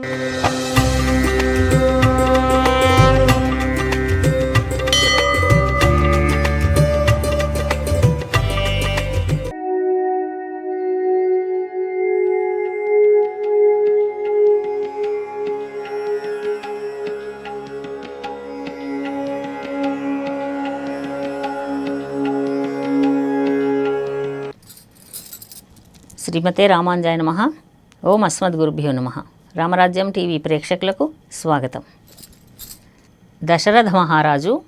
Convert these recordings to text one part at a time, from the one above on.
శ్రీమతే రామాంజాయ నమ. ఓం అస్మద్గురుభ్యో నమ. రామరాజ్యం టీవీ ప్రేక్షకులకు స్వాగతం. దశరథ మహారాజు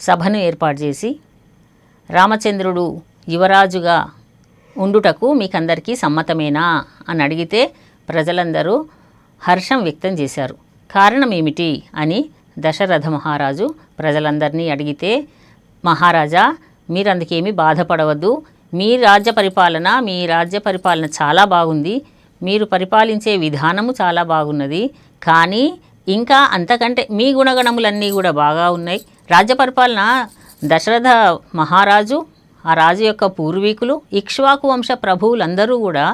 సభను ఏర్పాటు చేసి రామచంద్రుడు యువరాజుగా ఉండుటకు మీకందరికీ సమ్మతమేనా అని అడిగితే ప్రజలందరూ హర్షం వ్యక్తం చేశారు. కారణం ఏమిటి అని దశరథ మహారాజు ప్రజలందరినీ అడిగితే మహారాజా మీరు అందుకేమీ బాధపడవద్దు. మీ రాజ్య పరిపాలన మీ రాజ్య పరిపాలన చాలా బాగుంది. మీరు పరిపాలించే విధానము చాలా బాగున్నది. కానీ ఇంకా అంతకంటే మీ గుణగణములన్నీ కూడా బాగా ఉన్నాయి. రాజ్య పరిపాలన దశరథ మహారాజు ఆ రాజు యొక్క పూర్వీకులు ఇక్ష్వాకు వంశ ప్రభువులందరూ కూడా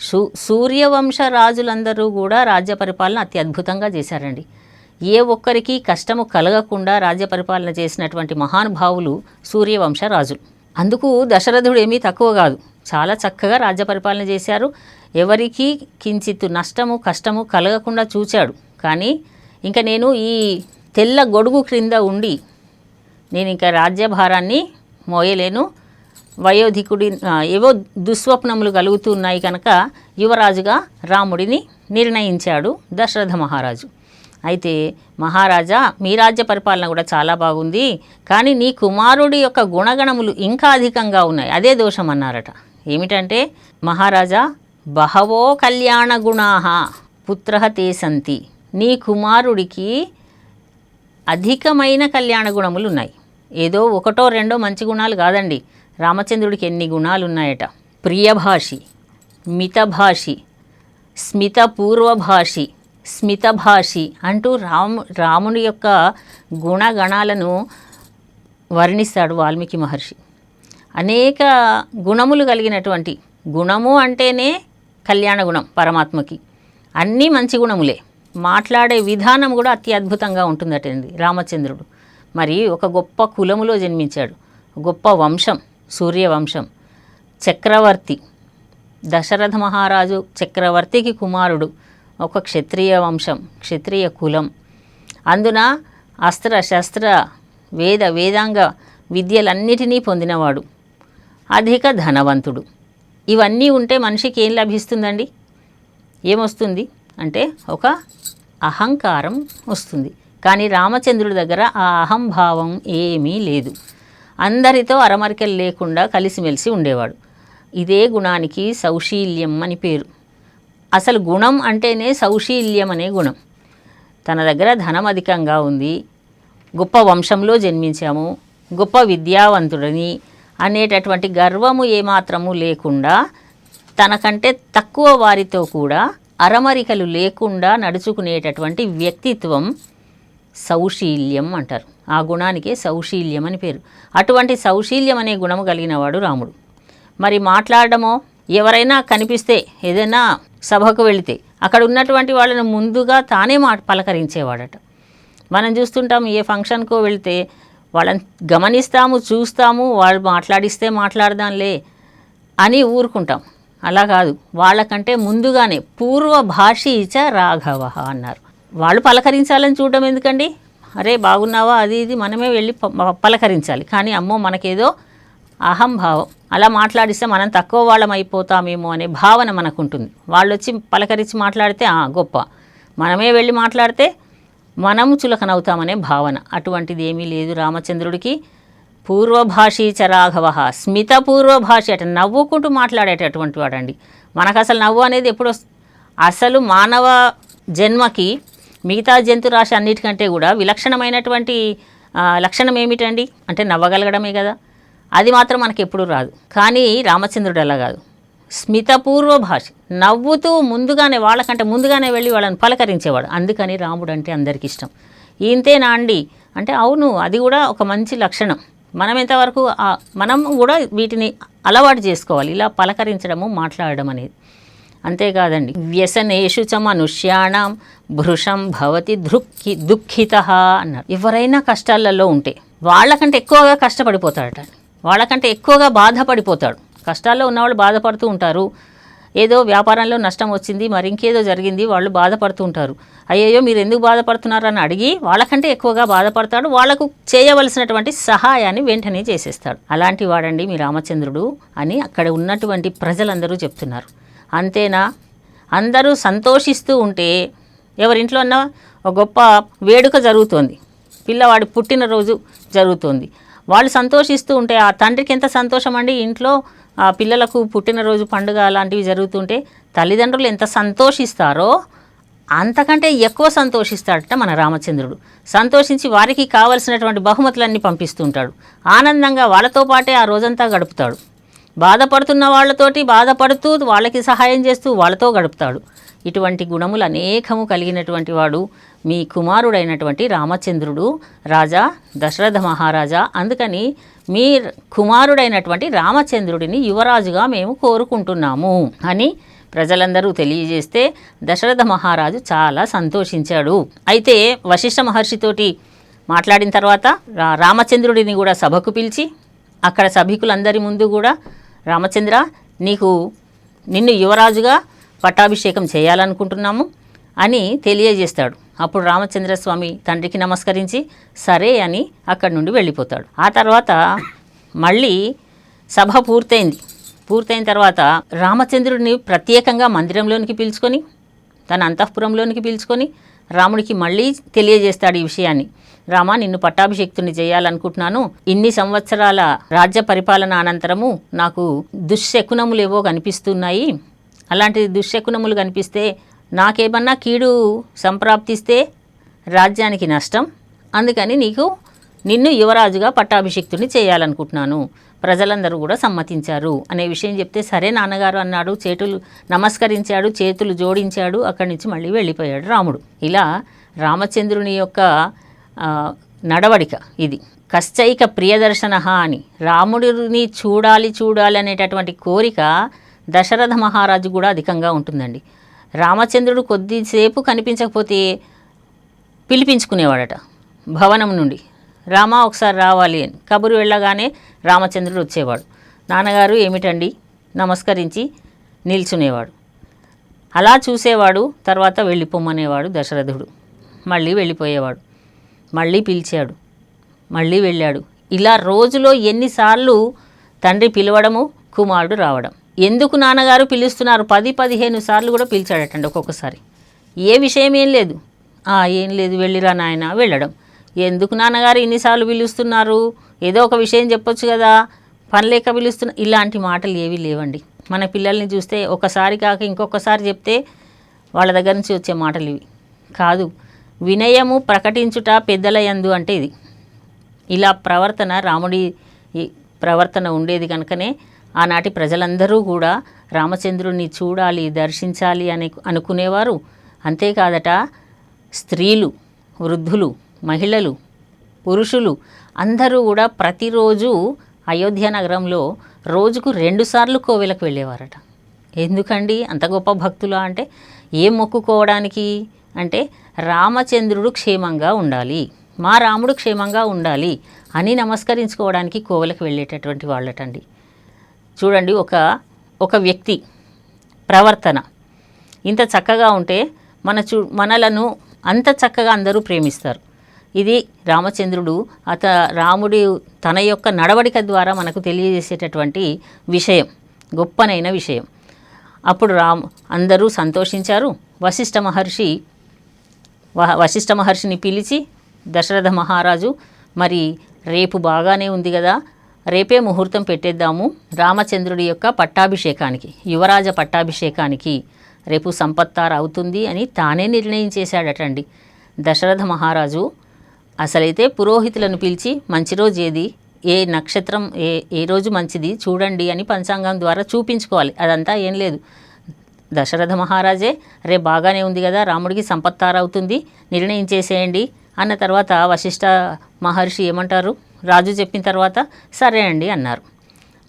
సూ సూర్యవంశ రాజులందరూ కూడా రాజ్య పరిపాలన అతి అద్భుతంగా చేశారండి. ఏ ఒక్కరికి కష్టము కలగకుండా రాజ్య పరిపాలన చేసినటువంటి మహానుభావులు సూర్యవంశ రాజులు. అందుకు దశరథుడు ఏమీ తక్కువ కాదు. చాలా చక్కగా రాజ్య పరిపాలన చేశారు. ఎవరికి కించిత్ నష్టము కష్టము కలగకుండా చూచాడు కానీ ఇంకా నేను ఈ తెల్ల గొడుగు క్రింద ఉండి నేను ఇంకా రాజ్యభారాన్ని మోయలేను. వయోధికుడి ఏవో దుస్వప్నములు కలుగుతున్నాయి కనుక యువరాజుగా రాముడిని నిర్ణయించాడు దశరథ మహారాజు. అయితే మహారాజా మీ రాజ్య పరిపాలన కూడా చాలా బాగుంది. కానీ నీ కుమారుడి యొక్క గుణగణములు ఇంకా అధికంగా ఉన్నాయి. అదే దోషం అన్నారట ఏమిటంటే మహారాజా బహవో కళ్యాణ గుణా పుత్ర తే సంతి. నీ కుమారుడికి అధికమైన కళ్యాణ గుణములు ఉన్నాయి ఏదో ఒకటో రెండో మంచి గుణాలు కాదండి. రామచంద్రుడికి ఎన్ని గుణాలు ఉన్నాయట ప్రియభాషి మితభాషి స్మితపూర్వభాషి స్మితభాషి అంటూ రాము రాముని యొక్క గుణగణాలను వర్ణిస్తాడు వాల్మీకి మహర్షి. అనేక గుణములు కలిగినటువంటి గుణము అంటేనే కళ్యాణ గుణం పరమాత్మకి. అన్నీ మంచి గుణములే. మాట్లాడే విధానం కూడా అతి అద్భుతంగా ఉంటుందటండి రామచంద్రుడు. మరి ఒక గొప్ప కులములో జన్మించాడు. గొప్ప వంశం సూర్యవంశం. చక్రవర్తి. దశరథ మహారాజు చక్రవర్తికి కుమారుడు. ఒక క్షత్రియ వంశం క్షత్రియ కులం. అందున అస్త్ర శస్త్ర వేద వేదాంగ విద్యలన్నిటినీ పొందినవాడు. అధిక ధనవంతుడు. ఇవన్నీ ఉంటే మనిషికి ఏం లభిస్తుందండి? ఏమొస్తుంది? అంటే ఒక అహంకారం వస్తుంది. కానీ రామచంద్రుడి దగ్గర ఆ అహంభావం ఏమీ లేదు. అందరితో అరమరికలు లేకుండా కలిసిమెలిసి ఉండేవాడు. ఇదే గుణానికి సౌశీల్యం అని పేరు. అసలు గుణం అంటేనే సౌశీల్యం అనే గుణం. తన దగ్గర ధనం అధికంగా ఉంది. గొప్ప వంశంలో జన్మించాము. గొప్ప విద్యావంతుడని అనేటటువంటి గర్వము ఏమాత్రము లేకుండా తనకంటే తక్కువ వారితో కూడా అరమరికలు లేకుండా నడుచుకునేటటువంటి వ్యక్తిత్వం సౌశీల్యం అంటారు. ఆ గుణానికే సౌశీల్యం అని పేరు. అటువంటి సౌశీల్యం అనే గుణము కలిగినవాడు రాముడు. మరి మాట్లాడడమో ఎవరైనా కనిపిస్తే ఏదైనా సభకు వెళితే అక్కడ ఉన్నటువంటి వాళ్ళని ముందుగా తానే మా పలకరించేవాడట. మనం చూస్తుంటాం ఏ ఫంక్షన్కో వెళితే వాళ్ళని గమనిస్తాము చూస్తాము వాళ్ళు మాట్లాడిస్తే మాట్లాడదాంలే అని ఊరుకుంటాం. అలా కాదు. వాళ్ళకంటే ముందుగానే పూర్వ భాషీచ రాఘవ అన్నారు. వాళ్ళు పలకరించాలని చూడడం ఎందుకండి? అరే బాగున్నావా? అది ఇది మనమే వెళ్ళి పలకరించాలి. కానీ అమ్మో మనకేదో అహంభావం. అలా మాట్లాడిస్తే మనం తక్కువ వాళ్ళం అయిపోతామేమో అనే భావన మనకు ఉంటుంది వాళ్ళు వచ్చి పలకరించి మాట్లాడితే గొప్ప. మనమే వెళ్ళి మాట్లాడితే మనం చులకనవుతామనే భావన. అటువంటిది ఏమీ లేదు రామచంద్రుడికి. పూర్వభాషీ చరాఘవ స్మిత పూర్వభాషి అట నవ్వుకుంటూ మాట్లాడేటటువంటి వాడండి. మనకు అసలు నవ్వు అనేది ఎప్పుడు అసలు మానవ జన్మకి మిగతా జంతురాశి అన్నిటికంటే కూడా విలక్షణమైనటువంటి లక్షణం ఏమిటండి అంటే నవ్వగలగడమే కదా. అది మాత్రం మనకి ఎప్పుడు రాదు. కానీ రామచంద్రుడు అలా కాదు. స్మితపూర్వ భాష నవ్వుతూ ముందుగానే వాళ్ళకంటే ముందుగానే వెళ్ళి వాళ్ళని పలకరించేవాడు. అందుకని రాముడు అంటే అందరికి ఇష్టం. ఇంతేనా అండి? అంటే అవును అది కూడా ఒక మంచి లక్షణం. మనం ఎంతవరకు మనం కూడా వీటిని అలవాటు చేసుకోవాలి. ఇలా పలకరించడము మాట్లాడడం అనేది. అంతేకాదండి. వ్యసనేషు చ మనుష్యాణం భృషం భవతి దృక్కి దుఃఖిత అన్నారు. ఎవరైనా కష్టాలలో ఉంటే వాళ్ళకంటే ఎక్కువగా కష్టపడిపోతాడట. వాళ్ళకంటే ఎక్కువగా బాధపడిపోతాడు. కష్టాల్లో ఉన్నవాళ్ళు బాధపడుతూ ఉంటారు. ఏదో వ్యాపారంలో నష్టం వచ్చింది మరి ఇంకేదో జరిగింది వాళ్ళు బాధపడుతూ ఉంటారు. అయ్యయ్యో మీరు ఎందుకు బాధపడుతున్నారు అని అడిగి వాళ్ళకంటే ఎక్కువగా బాధపడతాడు. వాళ్ళకు చేయవలసినటువంటి సహాయాన్ని వెంటనే చేసేస్తాడు. అలాంటి వాడండి మీ రామచంద్రుడు అని అక్కడ ఉన్నటువంటి ప్రజలందరూ చెప్తున్నారు. అంతేనా? అందరూ సంతోషిస్తూ ఉంటే ఎవరింట్లో అన్నా ఒక గొప్ప వేడుక జరుగుతోంది. పిల్లవాడి పుట్టినరోజు జరుగుతోంది. వాళ్ళు సంతోషిస్తూ ఉంటే ఆ తండ్రికి ఎంత సంతోషం అండి ఇంట్లో పిల్లలకు పుట్టినరోజు పండుగ అలాంటివి జరుగుతుంటే తల్లిదండ్రులు ఎంత సంతోషిస్తారో అంతకంటే ఎక్కువ సంతోషిస్తాడట మన రామచంద్రుడు. సంతోషించి వారికి కావలసినటువంటి బహుమతులన్నీ పంపిస్తుంటాడు. ఆనందంగా వాళ్ళతో పాటే ఆ రోజంతా గడుపుతాడు. బాధపడుతున్న వాళ్ళతోటి బాధపడుతూ వాళ్ళకి సహాయం చేస్తూ వాళ్ళతో గడుపుతాడు. ఇటువంటి గుణములు అనేకము కలిగినటువంటి వాడు మీ కుమారుడైనటువంటి రామచంద్రుడు రాజా దశరథ మహారాజా అందుకని మీ కుమారుడైనటువంటి రామచంద్రుడిని యువరాజుగా మేము కోరుకుంటున్నాము అని ప్రజలందరూ తెలియజేస్తే దశరథ మహారాజు చాలా సంతోషించాడు. అయితే వశిష్ఠ మహర్షితోటి మాట్లాడిన తర్వాత రామచంద్రుడిని కూడా సభకు పిలిచి అక్కడ సభికులందరి ముందు కూడా రామచంద్ర నీకు నిన్ను యువరాజుగా పట్టాభిషేకం చేయాలనుకుంటున్నాము అని తెలియజేస్తాడు. అప్పుడు రామచంద్రస్వామి తండ్రికి నమస్కరించి సరే అని అక్కడి నుండి వెళ్ళిపోతాడు. ఆ తర్వాత మళ్ళీ సభ పూర్తయింది. పూర్తయిన తర్వాత రామచంద్రుడిని ప్రత్యేకంగా మందిరంలోనికి పిలుచుకొని తన అంతఃపురంలోనికి పిలుచుకొని రాముడికి మళ్ళీ తెలియజేస్తాడు ఈ విషయాన్ని. రామ నిన్ను పట్టాభిషక్తుని చేయాలనుకుంటున్నాను. ఇన్ని సంవత్సరాల రాజ్య పరిపాలన అనంతరము నాకు దుశ్శకునములేవో కనిపిస్తున్నాయి. అలాంటి దుశ్శకునములు కనిపిస్తే నాకేమన్నా కీడు సంప్రాప్తిస్తే రాజ్యానికి నష్టం? అందుకని నీకు నిన్ను యువరాజుగా పట్టాభిషిక్తుని చేయాలనుకుంటున్నాను. ప్రజలందరూ కూడా సమ్మతించారు. అనే విషయం చెప్తే సరే నాన్నగారు అన్నాడు చేతులు నమస్కరించాడు చేతులు జోడించాడు అక్కడి నుంచి మళ్ళీ వెళ్ళిపోయాడు రాముడు. ఇలా రామచంద్రుని యొక్క నడవడిక ఇది. కశ్చైక ప్రియదర్శన అని. రాముడిని చూడాలి చూడాలి అనేటటువంటి కోరిక దశరథ మహారాజు కూడా అధికంగా ఉంటుందండి. రామచంద్రుడు కొద్దిసేపు కనిపించకపోతే పిలిపించుకునేవాడట భవనం నుండి. రామ ఒకసారి రావాలి అని. కబురు వెళ్ళగానే రామచంద్రుడు వచ్చేవాడు. నాన్నగారు ఏమిటండి? నమస్కరించి నిల్చునేవాడు. అలా చూసేవాడు తర్వాత వెళ్ళిపోమ్మనేవాడు దశరథుడు. మళ్ళీ వెళ్ళిపోయేవాడు. మళ్ళీ పిలిచాడు. మళ్ళీ వెళ్ళాడు. ఇలా రోజులో ఎన్నిసార్లు తండ్రి పిలవడము కుమారుడు రావడం. ఎందుకు నాన్నగారు పిలుస్తున్నారు? పది పదిహేను సార్లు కూడా పిలిచాడటండి ఒక్కొక్కసారి. ఏ విషయం ఏం లేదు. ఏం లేదు వెళ్ళిరా నాయన వెళ్ళడం. ఎందుకు నాన్నగారు ఇన్నిసార్లు పిలుస్తున్నారు? ఏదో ఒక విషయం చెప్పొచ్చు కదా. పనిలేక పిలుస్తున్న ఇలాంటి మాటలు ఏవి లేవండి. మన పిల్లల్ని చూస్తే ఒకసారి కాక ఇంకొకసారి చెప్తే వాళ్ళ దగ్గర నుంచి వచ్చే మాటలు ఇవి. కాదు వినయము ప్రకటించుట పెద్దల యందు అంటే ఇది. ఇలా ప్రవర్తన రాముడి ప్రవర్తన ఉండేది కనుకనే ఆనాటి ప్రజలందరూ కూడా రామచంద్రుణ్ణి చూడాలి దర్శించాలి అని అనుకునేవారు. అంతేకాదట స్త్రీలు వృద్ధులు మహిళలు పురుషులు అందరూ కూడా ప్రతిరోజు అయోధ్య నగరంలో రోజుకు రెండుసార్లు కోవెలకు వెళ్ళేవారట. ఎందుకండి? అంత గొప్ప భక్తులా అంటే ఏం మొక్కుకోవడానికి? అంటే రామచంద్రుడు క్షేమంగా ఉండాలి మా రాముడు క్షేమంగా ఉండాలి అని నమస్కరించుకోవడానికి కోవెలకు వెళ్ళేటటువంటి వాళ్ళటండి. చూడండి ఒక ఒక వ్యక్తి ప్రవర్తన. ఇంత చక్కగా ఉంటే మన చూ మనలను అంత చక్కగా అందరూ ప్రేమిస్తారు. ఇది రామచంద్రుడు అత రాముడి తన యొక్క నడవడిక ద్వారా మనకు తెలియజేసేటటువంటి విషయం గొప్పనైన విషయం. అప్పుడు రామ్ అందరూ సంతోషించారు. వశిష్ఠ మహర్షి వశిష్ఠ మహర్షిని పిలిచి దశరథ మహారాజు మరి రేపు బాగానే ఉంది కదా రేపే ముహూర్తం పెట్టేద్దాము. రామచంద్రుడి యొక్క పట్టాభిషేకానికి యువరాజ పట్టాభిషేకానికి రేపు సంపత్తార అవుతుంది అని తానే నిర్ణయం చేశాడటండి. దశరథ మహారాజు అసలైతే పురోహితులను పిలిచి మంచి రోజు ఏది? ఏ నక్షత్రం? ఏ ఏ రోజు మంచిది? చూడండి అని పంచాంగం ద్వారా చూపించుకోవాలి. అదంతా ఏం లేదు. దశరథ మహారాజే రే బాగానే ఉంది కదా రాముడికి సంపత్తారవుతుంది నిర్ణయం చేసేయండి. అన్న తర్వాత వశిష్ఠ మహర్షి ఏమంటారు? రాజు చెప్పిన తర్వాత సరే అండి అన్నారు.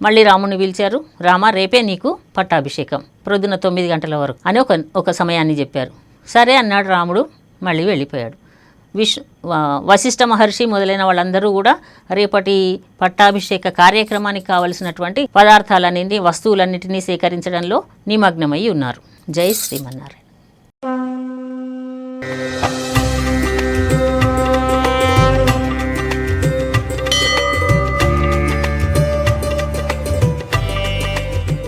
మళ్ళీ రాముని పిలిచారు. రామ రేపే నీకు పట్టాభిషేకం. ప్రొద్దున తొమ్మిది గంటల వరకు అని ఒక ఒక సమయాన్ని చెప్పారు. సరే అన్నాడు రాముడు. మళ్ళీ వెళ్ళిపోయాడు. విష్ వశిష్ఠ మహర్షి మొదలైన వాళ్ళందరూ కూడా రేపటి పట్టాభిషేక కార్యక్రమానికి కావలసినటువంటి పదార్థాలన్నింటినీ వస్తువులన్నింటినీ సేకరించడంలో నిమగ్నమై ఉన్నారు. జై శ్రీమన్నారాయణ.